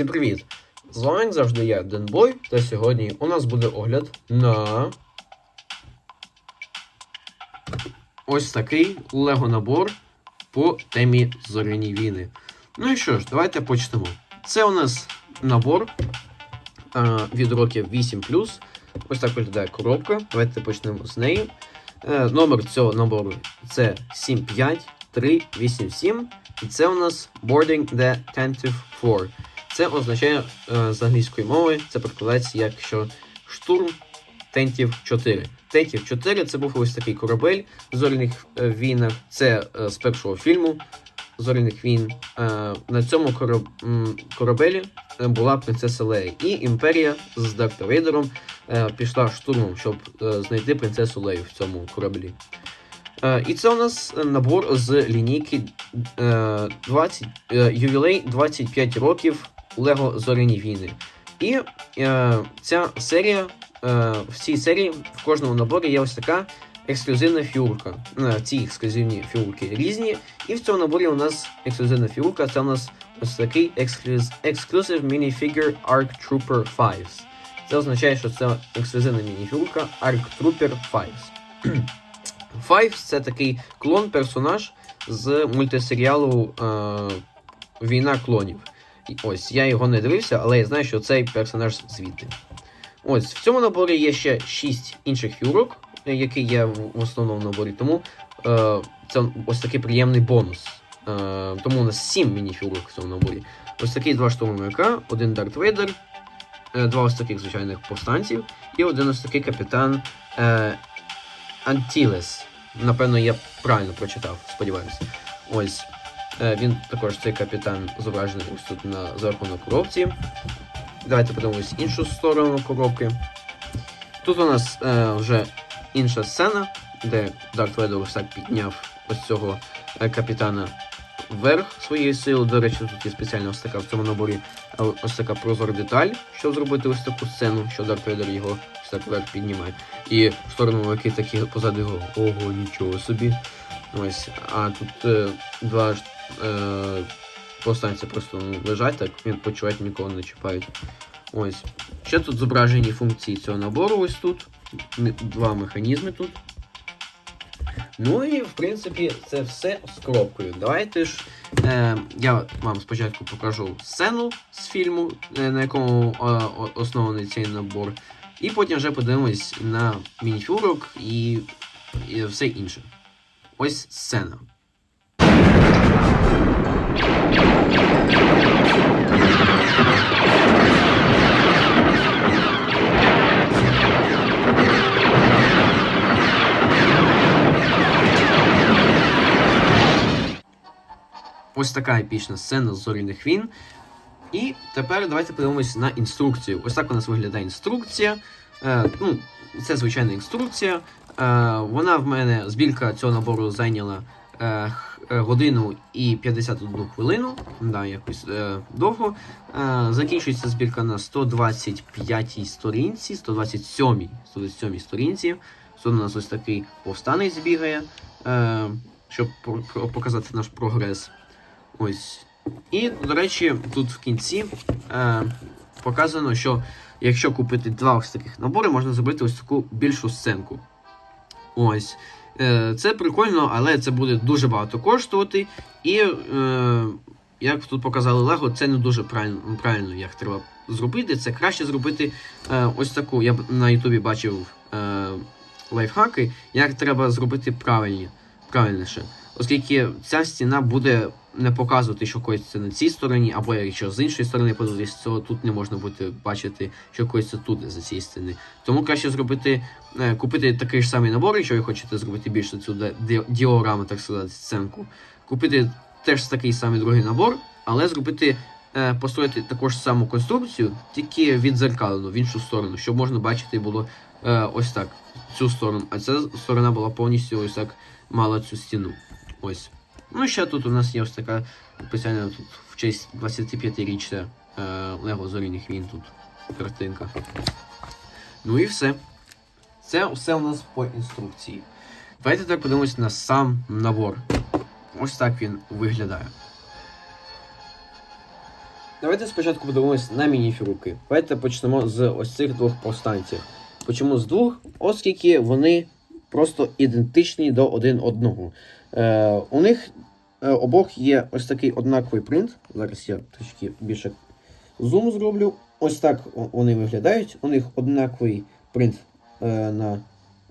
Всім привіт! З вами завжди я, Денбой, та сьогодні у нас буде огляд на ось такий лего набор по темі зоряні війни. Ну і що ж, давайте почнемо. Це у нас набор е, від років 8. Ось так виглядає коробка. Давайте почнемо з неї. Е, номер цього набору це 75387. І це у нас Boarding the Tentive Floor. Це означає е, з англійської мови, це перекладається як що штурм Тентів 4. Тентів 4 це був ось такий корабель в зоряних е, війнах. Це е, з першого фільму зоряних війн. На цьому кораб... корабелі була принцеса Лея. І імперія з Дарта Вейдером пішла штурмом, щоб знайти принцесу Лею в цьому кораблі. І це у нас набор з лінійки е, 20, е, ювілей 25 років Лего Зоряні війни. І е, ця серія, е, в цій серії в кожному наборі є ось така ексклюзивна фігурка. Е, ці ексклюзивні фігурки різні. І в цьому наборі у нас ексклюзивна фігурка. Це у нас ось такий ексклюз, Exclusive Minifigure Arc Trooper 5. Це означає, що це ексклюзивна мініфігурка Arc Trooper 5. Fives це такий клон-персонаж з мультисеріалу е, Війна клонів. І Ось, я його не дивився, але я знаю, що цей персонаж звідти. Ось, в цьому наборі є ще 6 інших фігурок, е, які є в, основному наборі, тому е, це ось такий приємний бонус. Е, тому у нас 7 міні-фігурок в цьому наборі. Ось такий два штурмовика, один Дарт Вейдер, е, два ось таких звичайних повстанців, і один ось такий капітан е, Антілес. Напевно, я правильно прочитав, сподіваюся. Ось. Е, він також цей капітан зображений ось тут на зверху на коробці. Давайте подивимось іншу сторону коробки. Тут у нас е, вже інша сцена, де Дарт Вейдер ось так підняв ось цього е, капітана вверх своєї сили. До речі, тут є спеціальна ось така в цьому наборі е, ось така прозора деталь, щоб зробити ось таку сцену, що Дарт Вейдер його ось так вверх піднімає. І в сторону які такі позаду його ого, нічого собі. Ось, а тут е, два е, повстанці просто ну, лежать, так відпочивають, нікого не чіпають. Ось. Ще тут зображені функції цього набору, ось тут. Два механізми тут. Ну і в принципі це все з коробкою. Давайте ж е, я вам спочатку покажу сцену з фільму, е, на якому е, оснований цей набор. І потім вже подивимось на мініфюрок і, і все інше. Ось сцена. Ось така епічна сцена з зоряних війн. І тепер давайте подивимось на інструкцію. Ось так у нас виглядає інструкція. Е, ну, це звичайна інструкція. Е, вона в мене збірка цього набору зайняла е, годину і 51 хвилину. Да, якось е, довго. Е, закінчується збірка на 125-й сторінці, 127 127 сторінці. Тут у нас ось такий повстанець бігає, е, щоб по- по- показати наш прогрес. Ось. І, до речі, тут в кінці е, показано, що якщо купити два ось таких набори, можна зробити ось таку більшу сценку. Ось. Е, це прикольно, але це буде дуже багато коштувати. І, е, як тут показали Лего, це не дуже правильно, як треба зробити. Це краще зробити е, ось таку. Я на Ютубі бачив лайфхаки, як треба зробити правильні, правильніше. Оскільки ця стіна буде не показувати, що коїться на цій стороні, або якщо з іншої сторони подивитися, то тут не можна буде бачити, що коїться тут за цієї стіни. Тому краще зробити, е, купити такий ж самий набор, якщо ви хочете зробити більше цю ді- ді- діораму, так сказати, сценку. Купити теж такий самий другий набор, але зробити. е, Построїти таку ж саму конструкцію, тільки відзеркалену в іншу сторону, щоб можна бачити було е, ось так, цю сторону. А ця сторона була повністю ось так мала цю стіну. Ось. Ну, ще тут у нас є ось така спеціальна тут в честь 25-річчя е, Лего Зоряних війн тут картинка. Ну і все. Це все у нас по інструкції. Давайте тепер подивимось на сам набор. Ось так він виглядає. Давайте спочатку подивимось на мініфігурки. Давайте почнемо з ось цих двох повстанців. Почому з двох? Оскільки вони просто ідентичні до один одного. Е, у них е, обох є ось такий однаковий принт. Зараз я трішки більше зум зроблю. Ось так вони виглядають. У них однаковий принт е, на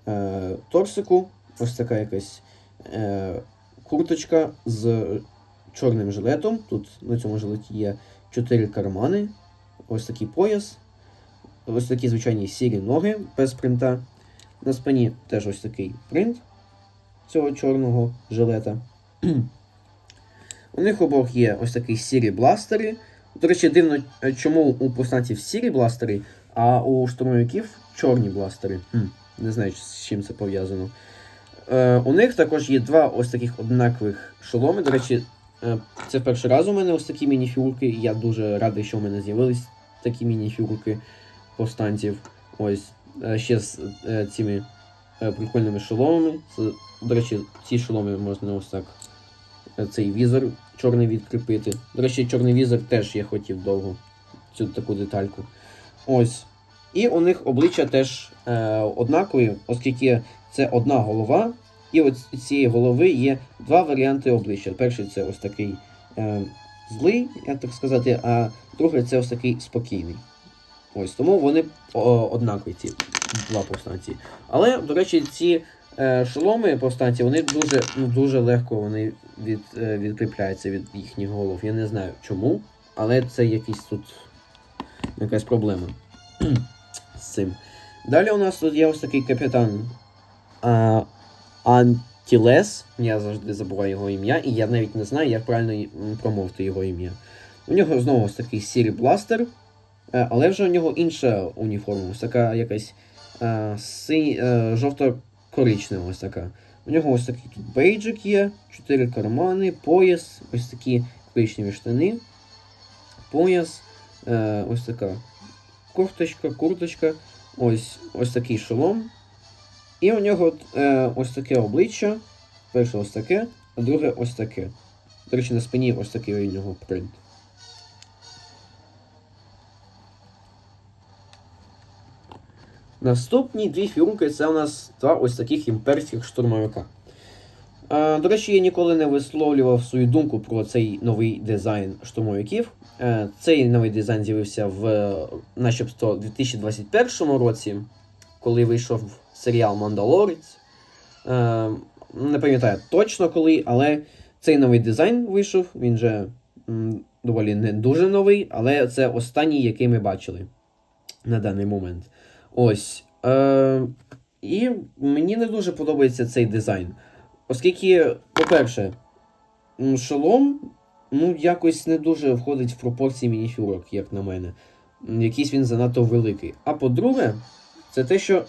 е, торсику. Ось така якась е, курточка з чорним жилетом. Тут на цьому жилеті є чотири кармани. Ось такий пояс. Ось такі звичайні сірі ноги без принта. На спині теж ось такий принт цього чорного жилета. У них обох є ось такі сірі бластери. До речі, дивно, чому у повстанців сірі бластери, а у штурмовиків чорні бластери. Не знаю, з чим це пов'язано. Е, у них також є два ось таких однакових шоломи. До речі, е, це перший раз у мене ось такі мініфігурки. Я дуже радий, що у мене з'явились такі мініфігурки повстанців. Ось е, ще з е, цими прикольними шоломами. Це, до речі, ці шоломи можна ось так. е, Цей візор чорний відкріпити. До речі, чорний візор теж я хотів довго цю таку детальку. Ось. І у них обличчя теж е, однакові, оскільки це одна голова, і от з цієї голови є два варіанти обличчя. Перший це ось такий е, злий, як так сказати, а другий це ось такий спокійний. Ось тому вони о, однакові ці два повстанці. Але, до речі, ці е, шоломи повстанці, вони дуже, ну, дуже легко вони від, е, відкріпляються від їхніх голов. Я не знаю чому, але це якийсь тут якась проблема з цим. Далі у нас тут є ось такий капітан а, Антілес. Я завжди забуваю його ім'я, і я навіть не знаю, як правильно промовити його ім'я. У нього знову ось такий сірий бластер, е, але вже у нього інша уніформа, ось така якась жовто-коричнева ось така. У нього ось такий тут бейджик є, чотири кармани, пояс, ось такі коричневі штани, пояс, е, ось така кофточка, курточка, ось, ось такий шолом. І у нього е, ось таке обличчя. Перше ось таке, а друге ось таке. До речі, на спині ось такий у нього принт. Наступні дві фігурки це у нас два ось таких імперських штурмовика. До речі, я ніколи не висловлював свою думку про цей новий дизайн штурмовиків. Е, Цей новий дизайн з'явився в е, начебто 2021 році, коли вийшов серіал Мандалорець. Е, Не пам'ятаю точно коли, але цей новий дизайн вийшов. Він же доволі не дуже новий, але це останній, який ми бачили на даний момент. Ось. Е, і мені не дуже подобається цей дизайн. Оскільки, по-перше, шолом ну, якось не дуже входить в пропорції мініфюрок, як на мене. Якийсь він занадто великий. А по-друге, це те, що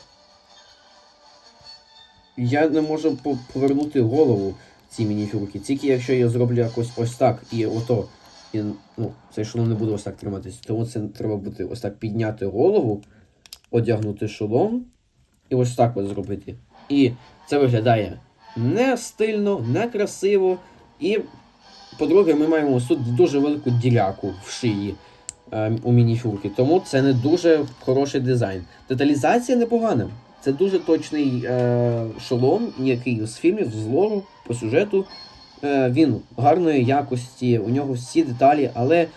я не можу повернути голову цій мініфюрки. Тільки якщо я зроблю якось ось так і ото. І, ну, цей шолом не буде ось так триматися. Тому це треба буде ось так підняти голову, одягнути шолом і ось так от зробити. І це виглядає не стильно, не красиво. І, по-друге, ми маємо тут дуже велику діляку в шиї е, у мініфюрки, тому це не дуже хороший дизайн. Деталізація непогана. Це дуже точний е, шолом, який з фільмів, з лору, по сюжету. Е, він гарної якості, у нього всі деталі, але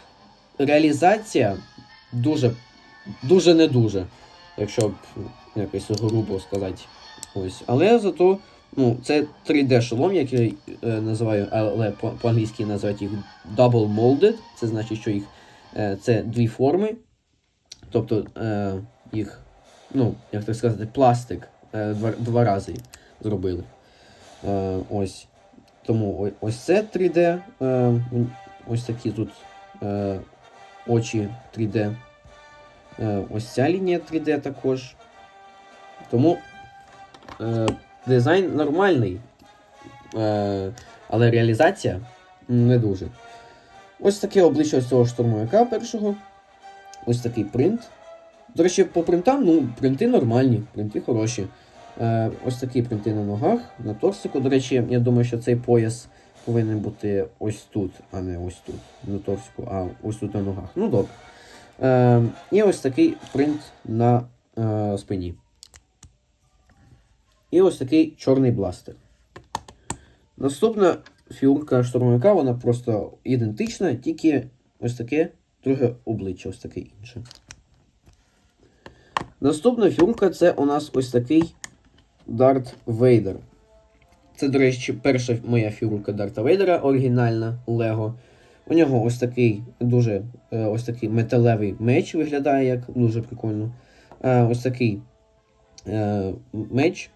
реалізація дуже, дуже не дуже, якщо б якось грубо сказати. Ось. Але зато ну, це 3D шолом, який е, називаю, але по- по-англійськи називають їх double molded. Це значить, що їх е, це дві форми. Тобто е, їх, ну, як так сказати, пластик е, два, два рази зробили. Е, ось. Тому ось це 3D. Е, ось такі тут е, очі 3D. Е, ось ця лінія 3D також. Тому е, дизайн нормальний, е, але реалізація не дуже. Ось таке обличчя ось цього штурмовика першого. Ось такий принт. До речі, по принтам, ну, принти нормальні, принти хороші. Е, ось такі принти на ногах, на торсику. До речі, я думаю, що цей пояс повинен бути ось тут, а не ось тут. На торсику, а ось тут на ногах. Ну добре. Е, і ось такий принт на е, спині. І ось такий чорний бластер. Наступна фігурка штурмовика, вона просто ідентична, тільки ось таке друге обличчя, ось таке інше. Наступна фігурка це у нас ось такий Дарт Вейдер. Це, до речі, перша моя фігурка Дарта Вейдера, оригінальна Лего. У нього ось такий дуже е, ось такий металевий меч виглядає як дуже прикольно. Е, Ось такий е, меч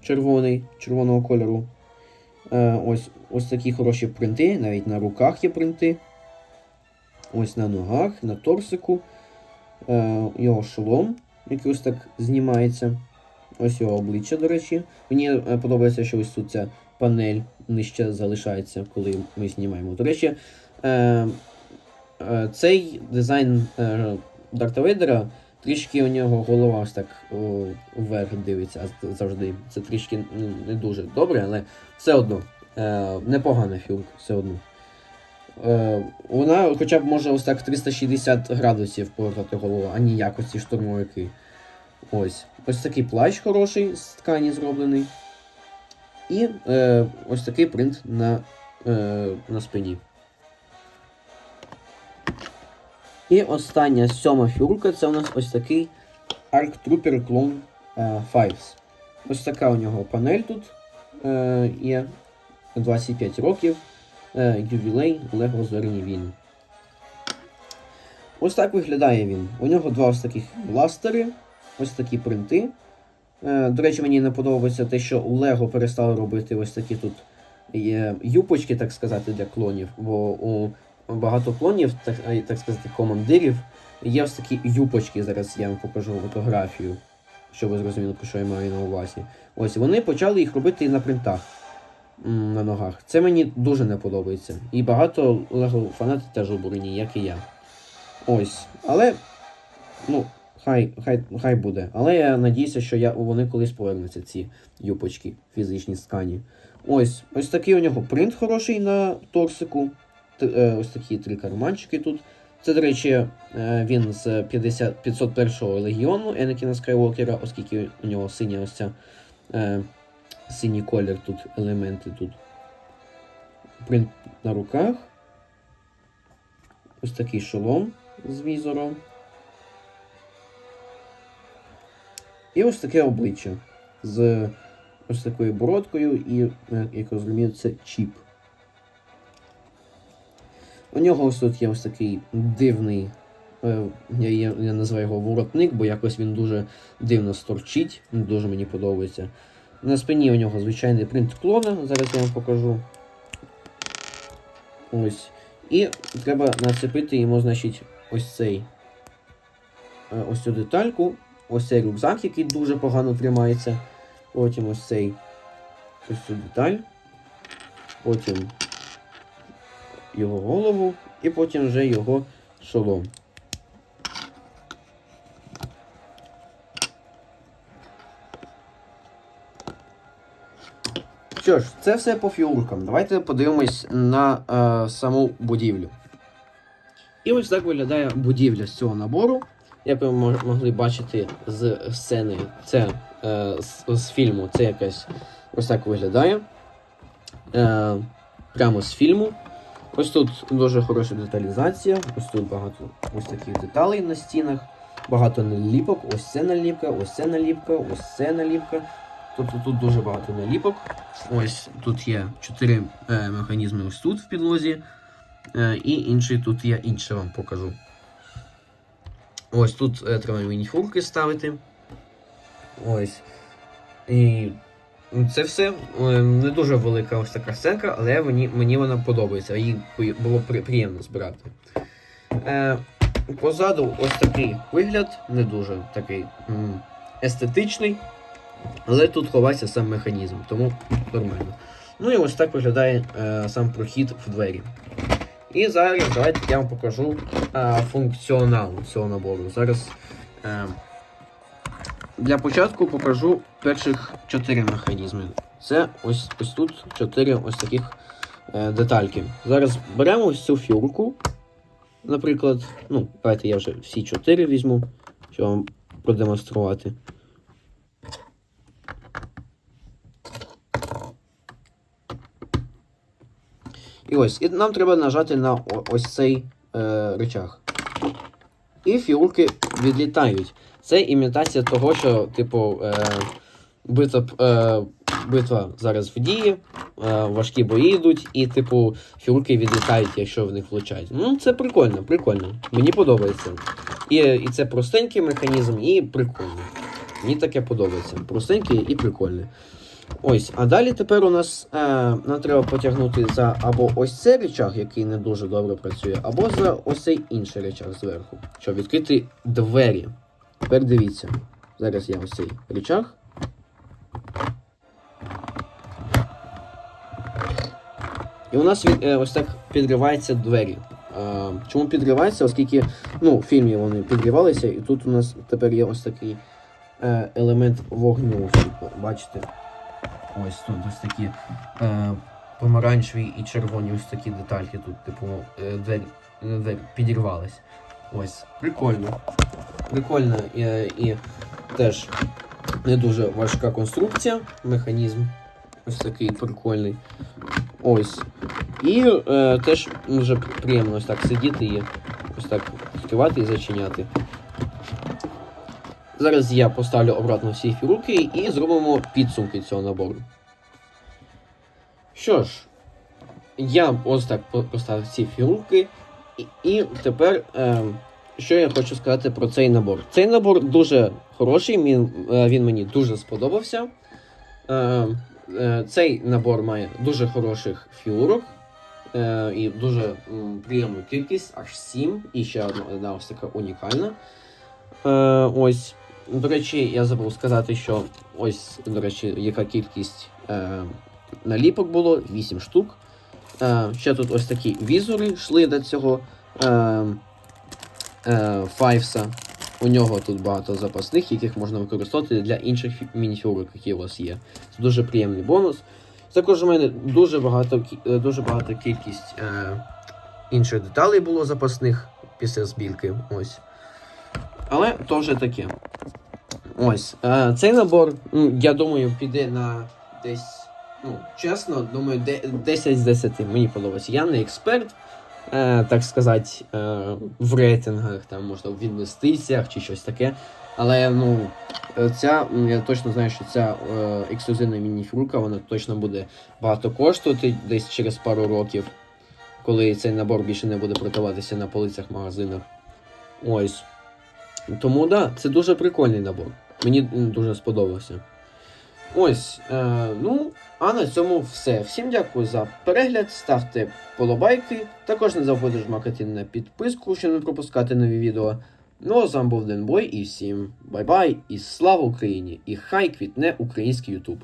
червоний, червоного кольору. Ось, ось такі хороші принти, навіть на руках є принти. Ось на ногах, на торсику. Його шолом, який ось так знімається. Ось його обличчя, до речі. Мені подобається, що ось тут ця панель нижче залишається, коли ми знімаємо. До речі, е, е, цей дизайн е, Дарта Вейдера, трішки у нього голова ось так о, вверх дивиться завжди. Це трішки не дуже добре, але все одно е, непогана фігурка, все одно. Е, вона хоча б може ось так 360 градусів повертати голову, а не як штурмовики. Ось. Ось такий плащ хороший з ткані зроблений. І е, ось такий принт на, е, на спині. І остання сьома фігурка це у нас ось такий Arc Trooper Clone е, Fives. Ось така у нього панель тут е, є 25 років. Е, ювілей Лего Зоряні війни. Ось так виглядає він. У нього два ось таких бластери, ось такі принти. Е, До речі, мені не подобається те, що у Лего перестали робити ось такі тут є юпочки, так сказати, для клонів. Бо у багато клонів, так, так сказати, командирів, є ось такі юпочки. Зараз я вам покажу фотографію, щоб ви зрозуміли, про що я маю на увазі. Ось вони почали їх робити на принтах на ногах. Це мені дуже не подобається. І багато Лего фанатів теж обурені, як і я. Ось. Але, ну, хай, хай, хай буде. Але я надіюся, що я, вони колись повернуться, ці юпочки фізичні скані. Ось, ось такий у нього принт хороший на торсику. Т- е, ось такі три карманчики тут. Це, до речі, е, він з 50, 501-го легіону Енекіна Скайуокера, оскільки у нього синя ось ця е, синій колір тут, елементи тут. Принт на руках. Ось такий шолом з візором. І ось таке обличчя з ось такою бородкою і, е, як розумію, це чіп. У нього ось тут є ось такий дивний, е, я, я, називаю його воротник, бо якось він дуже дивно сторчить, дуже мені подобається. На спині у нього звичайний принт клона, зараз я вам покажу. Ось. І треба нацепити йому, значить, ось цей е, ось цю детальку, ось цей рюкзак, який дуже погано тримається. Потім ось цей ось цю деталь. Потім його голову і потім вже його шолом. Що ж, це все по фігуркам. Давайте подивимось на е, саму будівлю. І ось так виглядає будівля з цього набору. Як ви могли бачити з сцени, це е, з, з фільму, це якась ось так виглядає. Е, прямо з фільму. Ось тут дуже хороша деталізація. Ось тут багато ось таких деталей на стінах. Багато наліпок. Ось це наліпка, ось це наліпка, ось це наліпка. Тобто тут дуже багато наліпок. Ось тут є чотири е, механізми ось тут в підлозі. Е, і інший тут є інше вам покажу. Ось тут е, треба мініфурки ставити. Ось. І це все е, не дуже велика ось така сценка, але мені, мені вона подобається. Її було при- приємно збирати. Е, позаду ось такий вигляд, не дуже такий м, естетичний. Але тут ховається сам механізм, тому нормально. Ну і ось так виглядає е, сам прохід в двері. І зараз давайте я вам покажу е, функціонал цього набору. Зараз е, для початку покажу перших чотири механізми. Це ось ось тут чотири ось таких е, детальки. Зараз беремо ось цю фігурку. Наприклад, ну, давайте я вже всі чотири візьму, щоб вам продемонструвати. І ось, і нам треба нажати на ось цей е, рычаг. І фігурки відлітають. Це імітація того, що, типу, е, битва, е, битва зараз в дії, е, важкі бої йдуть, і, типу, фігурки відлітають, якщо в них влучають. Ну, це прикольно, прикольно. Мені подобається. І, і це простенький механізм, і прикольно. Мені таке подобається. Простенький і прикольний. Ось, а далі тепер у нас е, нам треба потягнути за або ось цей речах, який не дуже добре працює, або за ось цей інший речах зверху, щоб відкрити двері. Тепер дивіться. Зараз я ось цей речах. І у нас від, е, ось так підриваються двері. Е, чому підриваються? Оскільки ну, в фільмі вони підривалися, і тут у нас тепер є ось такий е, елемент вогню. Бачите? Ось тут ось такі е, помаранчеві і червоні ось такі детальки тут, типу, е, не двері підірвались. Ось, прикольно. Прикольно і, і теж не дуже важка конструкція, механізм. Ось такий прикольний. Ось. І е, теж дуже приємно ось так сидіти і ось так відкривати і зачиняти. Зараз я поставлю обратно всі фігурки і зробимо підсумки цього набору. Що ж, я ось так поставив ці фігурки, і, і тепер, е, що я хочу сказати про цей набор. Цей набор дуже хороший, він, е, він мені дуже сподобався. Е, е, цей набор має дуже хороших фігурок. Е, і дуже м, приємну кількість, аж 7, і ще одна, одна ось така унікальна. Е, ось. До речі, я забув сказати, що ось, до речі, яка кількість е, наліпок було 8 штук. Е, ще тут ось такі візори йшли до цього е, е, Файвса. У нього тут багато запасних, яких можна використовувати для інших фі- мініфігурок, які у вас є. Це дуже приємний бонус. Також у мене дуже багато, е, дуже багато кількість е, інших деталей було запасних після збірки. Ось. Але то вже таке. Ось. Е, цей набор, я думаю, піде на десь. Ну, чесно, думаю, де- 10 з 10 мені подобається. Я не експерт, е, так сказати, е, в рейтингах, там, можна в інвестиціях чи щось таке. Але ну, ця, я точно знаю, що ця ексклюзивна мініфігурка, вона точно буде багато коштувати десь через пару років, коли цей набор більше не буде продаватися на полицях магазинах. Ось. Тому да, це дуже прикольний набор. Мені дуже сподобався. Ось, е, ну, а на цьому все. Всім дякую за перегляд, ставте подобайки. Також не забудьте жмакати на підписку, щоб не пропускати нові відео. Ну, а з вами був Денбой і всім бай-бай, і слава Україні! І хай квітне український Ютуб.